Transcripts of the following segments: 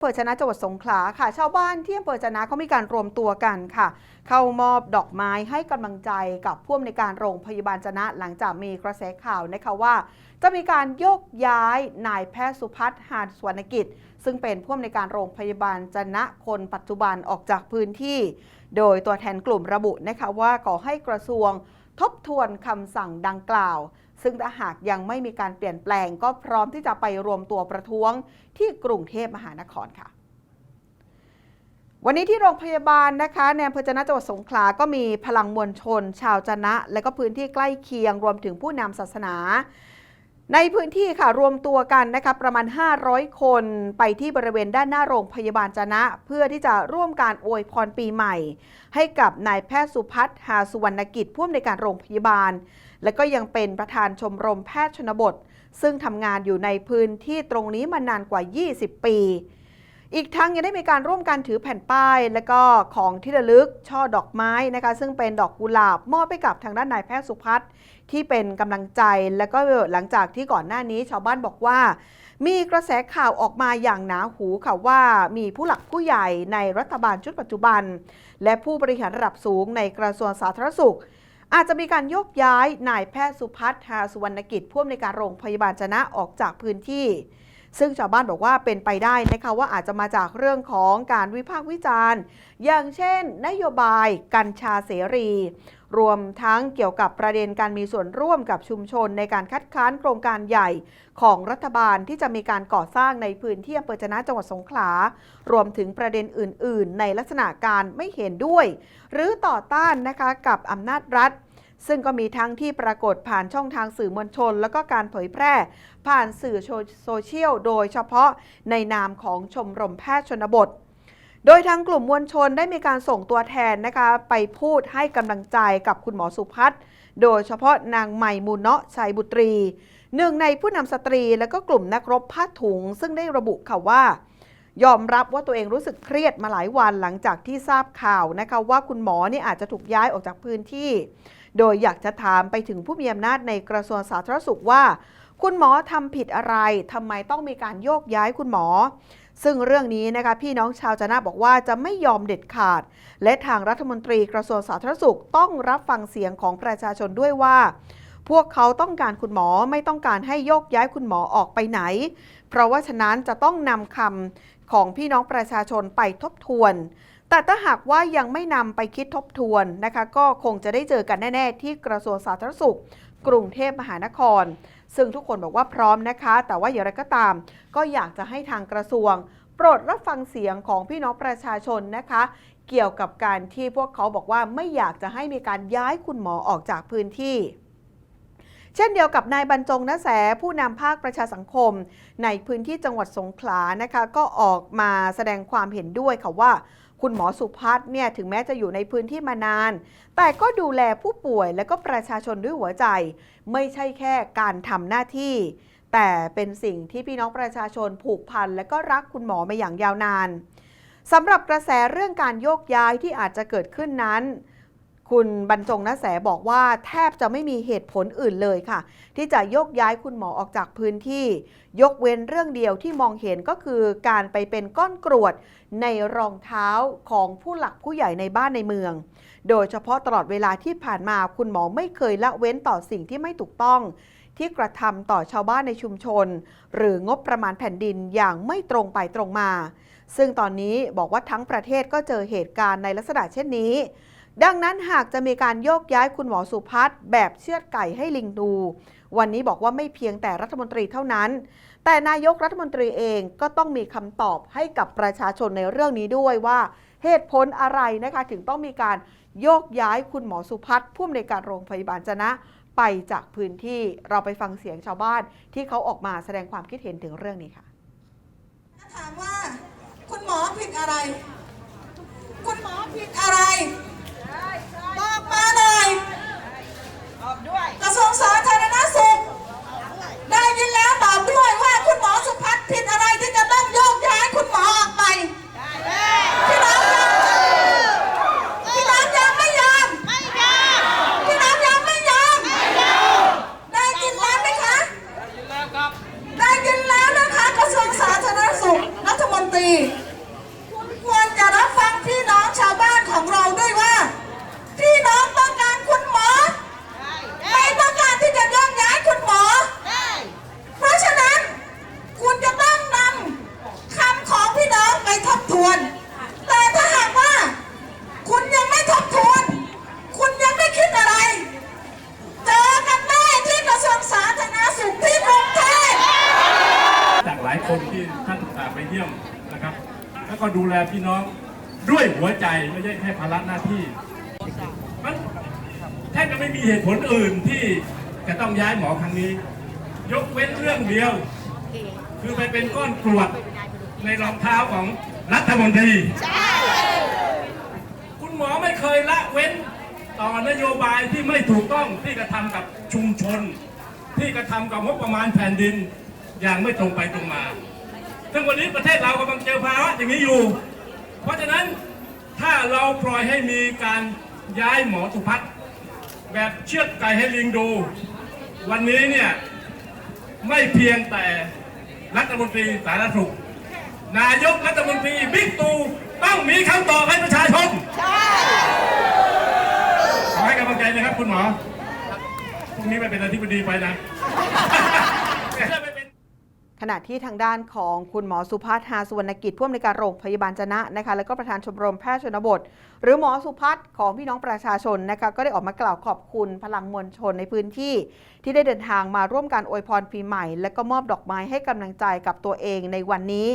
อำเภอชนะจังหวัดสงขลาค่ะ ชาวบ้านที่อำเภอชนะเขามีการรวมตัวกันค่ะ เข้ามอบดอกไม้ให้กำลังใจกับผู้อำนวยการโรงพยาบาลชนะหลังจากมีกระแสข่าวนะคะว่า จะมีการโยกย้ายนายแพทย์สุพัฒน์หานสวรรณกิจ ซึ่งเป็นผู้อำนวยการโรงพยาบาลจนะคนปัจจุบันออกจากพื้นที่ โดยตัวแทนกลุ่มระบุนะคะว่าขอให้กระทรวงทบทวนคำสั่งดังกล่าว ซึ่งถ้าหากยังไม่มีการเปลี่ยนแปลง ก็พร้อมที่จะไปรวมตัวประท้วงที่กรุงเทพมหานครค่ะวันนี้ที่โรงพยาบาลนะคะในอำเภอจนะจังหวัดสงขลาก็มีพลังมวลชน ชาวจนะ และก็พื้นที่ใกล้เคียงรวมถึงผู้นำศาสนา ในพื้นที่ค่ะรวมตัวกันนะคะประมาณ 500 คนไปที่บริเวณด้านหน้าโรงพยาบาลจนะ เพื่อที่จะร่วมการอวยพรปีใหม่ ให้กับนายแพทย์สุพัฒน์หาสุวรรณกิจผู้อำนวยการโรงพยาบาล และก็ยังเป็นประธานชมรมแพทย์ชนบท ซึ่งทำงานอยู่ในพื้นที่ตรงนี้มานานกว่า 20 ปี อีกทั้งยังได้มีการร่วมกันถือแผ่นป้าย และก็ของที่ระลึกช่อดอกไม้นะคะซึ่งเป็นดอกกุหลาบมอบไปกับทางด้านนายแพทย์สุพัฒน์ที่เป็นกำลังใจ และก็หลังจากที่ก่อนหน้านี้ชาวบ้านบอกว่า มีกระแสข่าวออกมาอย่างหนาหูค่ะว่ามีผู้หลักผู้ใหญ่ในรัฐบาลชุดปัจจุบัน และผู้บริหารระดับสูงในกระทรวงสาธารณสุข อาจจะมีการโยกย้ายนายแพทย์สุพัฒน์หาสุวรรณกิจผู้อำนวยการโรงพยาบาลจนะออกจากพื้นที่ ซึ่งชาวบ้านบอกว่าเป็นไปได้นะคะว่าอาจจะมาจากเรื่องของการวิพากษ์วิจารณ์ อย่างเช่น นโยบายกัญชาเสรี รวมทั้งเกี่ยวกับประเด็นการมีส่วนร่วมกับชุมชนในการคัดค้านโครงการใหญ่ของรัฐบาลที่จะมีการก่อสร้างในพื้นที่อำเภอจนะจังหวัดสงขลา รวมถึงประเด็นอื่น ๆ ในลักษณะการไม่เห็นด้วย หรือต่อต้านนะคะกับอำนาจรัฐ ซึ่งก็มีทั้งที่ปรากฏผ่านช่องทางสื่อมวลชน แล้วก็การเผยแพร่ ผ่านสื่อโซเชียล โดยเฉพาะในนามของชมรมแพทย์ชนบท โดยทางกลุ่มมวลชนได้มีการส่งตัวแทนนะคะไปพูดให้กำลังใจกับคุณหมอสุพัฒน์โดยเฉพาะนางใหม่มูลเนาะชัยบุตรีหนึ่งในผู้นำสตรีและก็กลุ่มนักรบผ้าถุง ซึ่งได้ระบุค่ะว่ายอมรับว่าตัวเองรู้สึกเครียดมาหลายวันหลังจากที่ทราบข่าวนะคะว่าคุณหมอนี่อาจจะถูกย้ายออกจากพื้นที่ โดยอยากจะถามไปถึงผู้มีอำนาจในกระทรวงสาธารณสุขว่า คุณหมอทำผิดอะไรทำไมต้องมีการโยกย้ายคุณหมอ ซึ่งเรื่องนี้นะคะพี่น้องชาวจนะบอกว่าจะไม่ยอมเด็ดขาด และทางรัฐมนตรีกระทรวงสาธารณสุขต้องรับฟังเสียงของประชาชนด้วยว่าพวกเขาต้องการคุณหมอไม่ต้องการให้โยกย้ายคุณหมอออกไปไหน เพราะว่าฉะนั้นจะต้องนำคำของพี่น้องประชาชนไปทบทวน แต่ถ้าหากว่ายังไม่นำไปคิดทบทวนนะคะ ก็คงจะได้เจอกันแน่ ๆ ที่กระทรวงสาธารณสุข กรุงเทพมหานคร ซึ่งทุกคนบอกว่าพร้อมนะคะ แต่ว่าอย่างไรก็ตาม ก็อยากจะให้ทางกระทรวง โปรดรับฟังเสียงของพี่น้องประชาชนนะคะ เกี่ยวกับการที่พวกเขาบอกว่าไม่อยากจะให้มีการย้ายคุณหมอออกจากพื้นที่เช่นเดียวกับนายบรรจงนแสผู้นำภาคประชาสังคม ในพื้นที่จังหวัดสงขลานะคะ ก็ออกมาแสดงความเห็นด้วยค่ะว่า คุณหมอสุพัฒน์เนี่ยถึงแม้จะอยู่ในพื้นที่มานาน แต่ก็ดูแลผู้ป่วยและก็ประชาชนด้วยหัวใจ ไม่ใช่แค่การทำหน้าที่ แต่เป็นสิ่งที่พี่น้องประชาชนผูกพันและก็รักคุณหมอมาอย่างยาวนานสำหรับกระแสเรื่องการโยกย้ายที่อาจจะเกิดขึ้นนั้น คุณบรรจงนแสบอกว่าแทบจะไม่มีเหตุผลอื่นเลยค่ะ ที่จะยกย้ายคุณหมอออกจากพื้นที่ ยกเว้นเรื่องเดียวที่มองเห็นก็คือการไปเป็นก้อนกรวดในรองเท้าของผู้หลักผู้ใหญ่ในบ้านในเมือง โดยเฉพาะตลอดเวลาที่ผ่านมาคุณหมอไม่เคยละเว้นต่อสิ่งที่ไม่ถูกต้อง ที่กระทำต่อชาวบ้านในชุมชน หรืองบประมาณแผ่นดินอย่างไม่ตรงไปตรงมา ซึ่งตอนนี้บอกว่าทั้งประเทศก็เจอเหตุการณ์ในลักษณะเช่นนี้ ดังนั้นหากจะมีการโยกย้ายคุณหมอสุพัฒน์แบบเชือดไก่ให้ลิงดู วันนี้บอกว่าไม่เพียงแต่รัฐมนตรีเท่านั้น แต่นายกรัฐมนตรีเองก็ต้องมีคำตอบให้กับประชาชนในเรื่องนี้ด้วยว่าเหตุผลอะไรนะคะถึงต้องมีการโยกย้ายคุณหมอสุพัฒน์ผู้อำนวยการโรงพยาบาลจะนะไปจากพื้นที่เราไปฟังเสียงชาวบ้านที่เขาออกมาแสดงความคิดเห็นถึงเรื่องนี้ค่ะถามว่า คุณหมอผิดอะไร คุณหมอผิดอะไร บอกมาหน่อยกระทรวงสาธารณสุข ได้ยินแล้วตอบด้วยว่าคุณหมอสุพัฒน์ผิดอะไรที่จะต้องโยกย้ายคุณหมอออกไปพี่น้องยังพี่น้องยังไม่ยอมพี่น้องยังไม่ยอมได้ยินแล้วไหมคะ ได้ยินแล้วนะคะกระทรวงสาธารณสุขรัฐมนตรี ชาวบ้านของเราด้วยว่า พี่น้องต้องการคุณหมอ ไม่ต้องการที่จะย่องย้ายคุณหมอ เพราะฉะนั้น คุณจะต้องนำคำของพี่น้องไปทบทวน แต่ถ้าหากว่า คุณยังไม่ทบทวน คุณยังไม่คิดอะไร เจอกันแน่ที่กระทรวงสาธารณสุขที่กรุงเทพ จากหลาย คนที่ท่านอ่าไปเยี่ยมนะครับ แล้วก็ดูแลพี่น้องด้วยหัวใจไม่ใช่แค่ภาระหน้าที่มันแทบจะไม่มีเหตุผลอื่นที่จะต้องย้ายหมอครั้งนี้ ยกเว้นเรื่องเดียว คือไปเป็นก้อนกรวดในรองเท้าของรัฐมนตรีคุณหมอไม่เคยละเว้นต่อนโยบายที่ไม่ถูกต้องที่กระทำกับชุมชน ที่กระทำกับงบประมาณแผ่นดิน อย่างไม่ตรงไปตรงมา ซึ่งวันนี้ประเทศเรากำลังเจอภาวะอย่างนี้อยู่ เพราะฉะนั้นถ้าเราปล่อยให้มีการย้ายหมอสุพัฒน์แบบเชือดไก่ให้ลิงดู วันนี้เนี่ยไม่เพียงแต่รัฐมนตรีสาธารณสุข นายกรัฐมนตรีบิ๊กตู่ต้องมีคำตอบให้ประชาชนขอให้กำลังใจนะครับคุณหมอพรุ่งนี้ไปเป็นอธิบดีไปนะ ขณะที่ทางด้านของคุณหมอสุพัฒน์ฮาสุวรรณกิจผู้อำนวยการโรงพยาบาลจนะนะคะแล้วก็ประธานชมรมแพทย์ชนบท หรือหมอสุพัฒน์ของพี่น้องประชาชนนะคะก็ได้ออกมากล่าวขอบคุณพลังมวลชนในพื้นที่ ที่ได้เดินทางมาร่วมการอวยพรปีใหม่ และก็มอบดอกไม้ให้กำลังใจกับตัวเองในวันนี้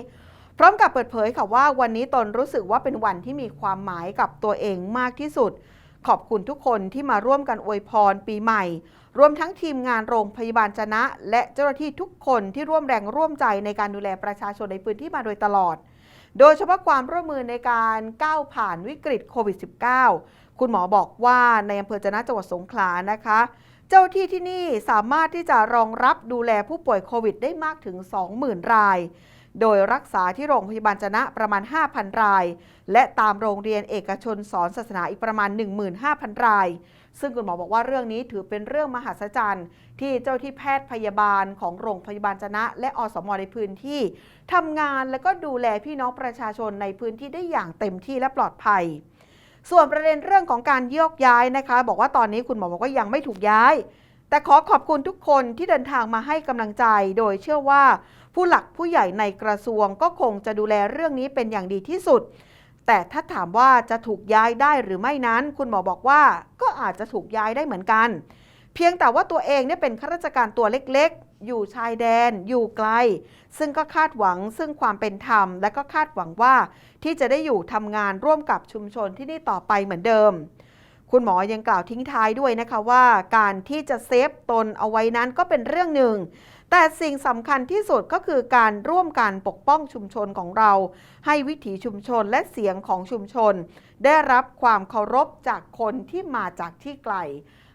พร้อมกับเปิดเผยค่ะว่าวันนี้ตนรู้สึกว่าเป็นวันที่มีความหมายกับตัวเองมากที่สุด ขอบคุณทุกคนที่มาร่วมกันอวยพรปีใหม่ รวมทั้งทีมงานโรงพยาบาลจนะ และเจ้าหน้าที่ทุกคนที่ร่วมแรงร่วมใจในการดูแลประชาชนในพื้นที่มาโดยตลอด โดยเฉพาะความร่วมมือในการก้าวผ่านวิกฤตโควิด -19 คุณหมอบอกว่าในอำเภอจนะจังหวัดสงขลานะคะ เจ้าที่ที่นี่สามารถที่จะรองรับดูแลผู้ป่วยโควิดได้มากถึง 20,000 ราย โดยรักษาที่โรงพยาบาลจนะประมาณ 5,000 ราย และตามโรงเรียนเอกชนสอนศาสนาอีกประมาณ 15,000 ราย ซึ่งคุณหมอบอกว่าเรื่องนี้ถือเป็นเรื่องมหัศจรรย์ ที่เจ้าที่แพทย์พยาบาลของโรงพยาบาลจนะ และอสมในพื้นที่ทำงานและก็ดูแลพี่น้องประชาชนในพื้นที่ได้อย่างเต็มที่และปลอดภัยส่วนประเด็นเรื่องของการโยกย้ายนะคะ บอกว่าตอนนี้คุณหมอบอกว่ายังไม่ถูกย้าย แต่ขอขอบคุณทุกคนที่เดินทางมาให้กำลังใจ โดยเชื่อว่า ผู้หลักผู้ใหญ่ในกระทรวงก็คงจะดูแลเรื่องนี้เป็นอย่างดีที่สุด แต่ถ้าถามว่าจะถูกย้ายได้หรือไม่นั้น คุณหมอบอกว่าก็อาจจะถูกย้ายได้เหมือนกัน เพียงแต่ว่าตัวเองเนี่ยเป็นข้าราชการตัวเล็กๆ อยู่ชายแดน อยู่ไกล ซึ่งก็คาดหวังซึ่งความเป็นธรรม และก็คาดหวังว่า ที่จะได้อยู่ทำงานร่วมกับชุมชนที่นี่ต่อไปเหมือนเดิมคุณหมอยังกล่าวทิ้งท้ายด้วยนะคะว่า การที่จะเซฟตนเอาไว้นั้นก็เป็นเรื่องหนึ่ง แต่สิ่งสำคัญที่สุดก็คือการร่วมกันปกป้องชุมชนของเรา ให้วิถีชุมชนและเสียงของชุมชน ได้รับความเคารพจากคนที่มาจากที่ไกล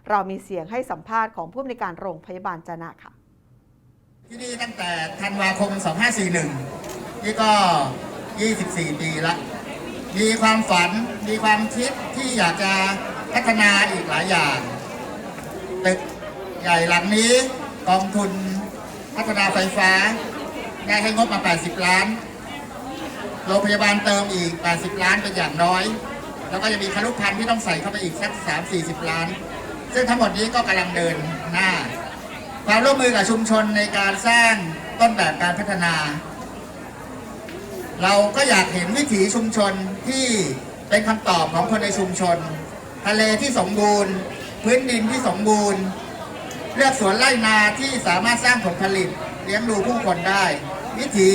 เรามีเสียงให้สัมภาษณ์ของผู้อำนวยการโรงพยาบาลจนะค่ะ ที่นี่ตั้งแต่ธันวาคม 2541 นี่ก็ 24 ปีละมีความฝัน มีความคิดที่อยากจะพัฒนาอีกหลายอย่างตึกใหญ่หลังนี้กองทุน พัฒนาไฟฟ้า ได้ให้งบมา 80 ล้าน โรงพยาบาลเติมอีก 80 ล้านเป็นอย่างน้อย แล้วก็จะมีคารุพันธ์ที่ต้องใส่เข้าไปอีกสัก 3-40 ล้าน ซึ่งทั้งหมดนี้ก็กำลังเดินหน้า ความร่วมมือกับชุมชนในการสร้างต้นแบบการพัฒนา เราก็อยากเห็นวิถีชุมชนที่เป็นคำตอบของคนในชุมชน ทะเลที่สมบูรณ์ พื้นดินที่สมบูรณ์ เลือกสวนไร่นาที่สามารถสร้างผลผลิตเลี้ยงดูผู้คนได้ วิถี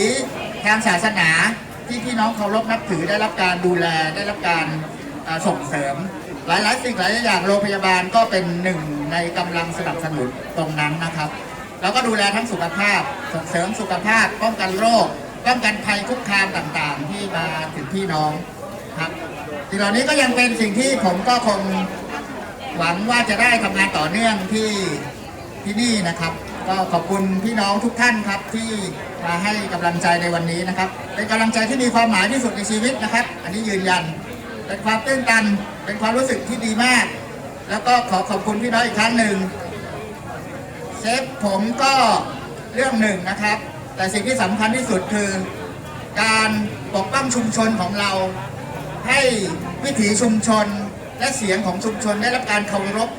ทางศาสนาที่พี่น้องเคารพนับถือได้รับการดูแลได้รับการส่งเสริม หลายๆ สิ่งหลายอย่างโรงพยาบาลก็เป็นหนึ่งในกำลังสนับสนุนตรงนั้นนะครับ แล้วก็ดูแลทั้งสุขภาพส่งเสริมสุขภาพป้องกันโรคป้องกันภัยคุกคามต่างๆ ที่มาถึงพี่น้องครับสิ่งเหล่านี้ก็ยังเป็นสิ่งที่ผมก็คงหวังว่าจะได้ทำงานต่อเนื่องที่ ที่นี่นะครับ ก็ขอบคุณพี่น้องทุกท่านครับที่มาให้กำลังใจในวันนี้นะครับ เป็นกำลังใจที่มีความหมายที่สุดในชีวิตนะครับ อันนี้ยืนยัน เป็นความตื้นตัน เป็นความรู้สึกที่ดีมาก แล้วก็ขอขอบคุณพี่น้องอีกครั้งหนึ่งเซฟผมก็เรื่องหนึ่งนะครับ แต่สิ่งที่สำคัญที่สุดคือ การปกป้องชุมชนของเรา ให้วิถีชุมชนและเสียงของชุมชนได้รับการเคารพ